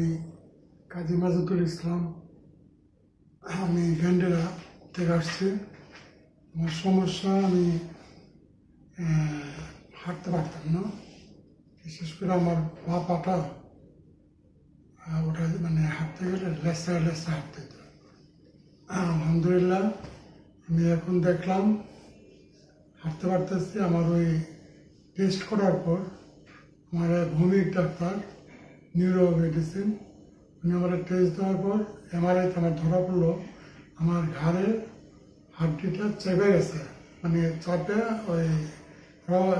আমি কাজী মাজুদুল ইসলাম। আমি গ্যান্ডেরা থেকে আসছি। আমার সমস্যা, আমি হাঁটতে পারতাম না। বিশেষ করে আমার পা পাটা ওটা মানে হাঁটতে গেলে লেসা লেসা হাঁটতে হতো। আলহামদুলিল্লাহ, আমি এখন দেখলাম, হাঁটতে পারতেছি। আমার ওই টেস্ট করার পর, আমার এক ভৌমিক ডাক্তার নিউরো মেডিসিন উনি আমার টেস্ট দেওয়ার পর এমআরআইতে আমার ধরা পড়ল। আমার ঘাড়ের হাড্ডিটা চেপে গেছে মানে চাপে ওই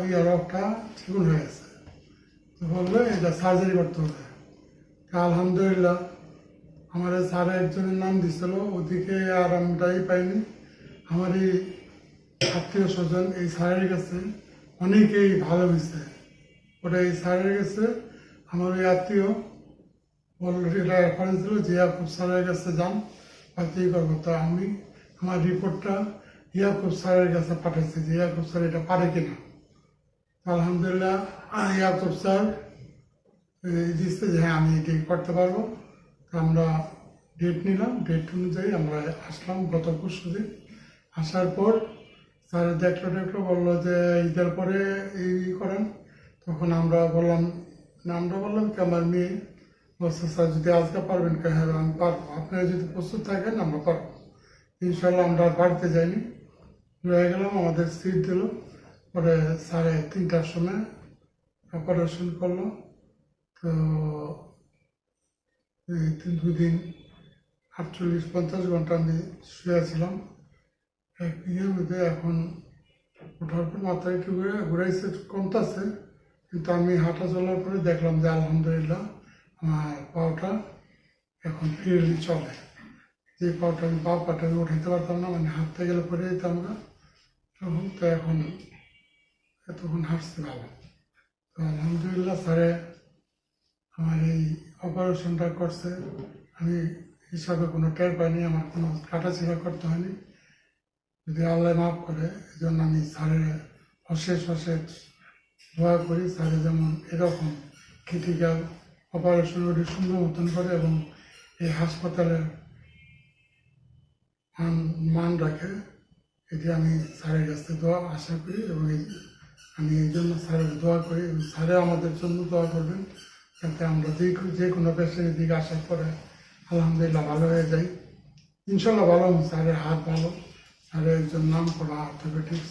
ইয়ে রগটা চিকুন হয়ে গেছে। তো বলল, এটা সার্জারি করতে হবে। আলহামদুলিল্লাহ, আমার স্যার একজনের নাম দিছিল, ওদিকে আর আমরাই পাইনি। আমার এই আত্মীয় স্বজন এই স্যারের কাছে অনেকেই ভালো হয়েছে। ওটা এই স্যারের কাছে আমার ওই আত্মীয় অলরেডি রেফারেন্স দিল স্যারের কাছে যান বাতিল করব। তা আমি আমার রিপোর্টটা ইয়াকুব স্যারের কাছে পাঠাচ্ছি যে ইয়াকুব স্যার এটা পারে কিনা? আলহামদুলিল্লাহ ইয়াকুব স্যার দিচ্ছে যে হ্যাঁ আমি এটি করতে পারব। আমরা ডেট নিলাম ডেট অনুযায়ী আমরা আসলাম গত পরশু দিন। আসার পর স্যার দেখল দেখল বলল যে ঈদের পরে এই করেন। তখন আমরা বললাম না আমরা বললাম কি, আমার মেয়ে বলছে স্যার যদি আজকে পারবেন কে হ্যাঁ আমি পারব। আপনারা যদি প্রস্তুত থাকেন, আমরা পারব। ইনশাল্লাহ আমরা আর বাড়িতে যাইনি। রয়ে গেলাম, আমাদের সিট দিল। পরে সাড়ে তিনটার সময় অপারেশন করল। তো দুদিন আটচল্লিশ পঞ্চাশ ঘণ্টা আমি শুয়েছিলাম এক ইয়ের মধ্যে এখন ওঠার পর মাথায় একটু ঘুরে ঘুরাইছে কমতেছে। কিন্তু আমি হাঁটা চলার পরে দেখলাম যে আলহামদুলিল্লাহ আমার পাওটা এখন ফ্রিলি চলে। যে পাওটা আমি পা পাটা আমি উঠাইতে পারতাম না মানে হাঁটতে গেলে পরে যেতাম না। তখন তো এখন এতক্ষণ হাঁটতে ভালো। তো আলহামদুলিল্লাহ স্যারে আমার এই অপারেশনটা করছে। আমি হিসাবে কোনো টের পাইনি, আমার কোনো কাটাছিড়া করতে হয়নি। যদি আল্লাহ মাফ করে এই জন্য আমি স্যারের অশেষ অশেষ দোয়া করি স্যারে যেমন এরকম ক্রিটিক্যাল অপারেশন ওটি সুন্দর মতন করে এবং এই হাসপাতালের মান রাখে, এটি আমি স্যারের কাছে দোয়া, আশা করি এবং আমি এই জন্য স্যারের দোয়া করি স্যারে আমাদের জন্য দোয়া করবেন যাতে আমরা যে যে কোনো পেশেন্টের দিকে আসার পরে আলহামদুলিল্লাহ ভালো হয়ে যাই। ইনশাল্লাহ ভালো স্যারের হাত ভালো। স্যারের একজন নাম করা অর্থোপেটিক্স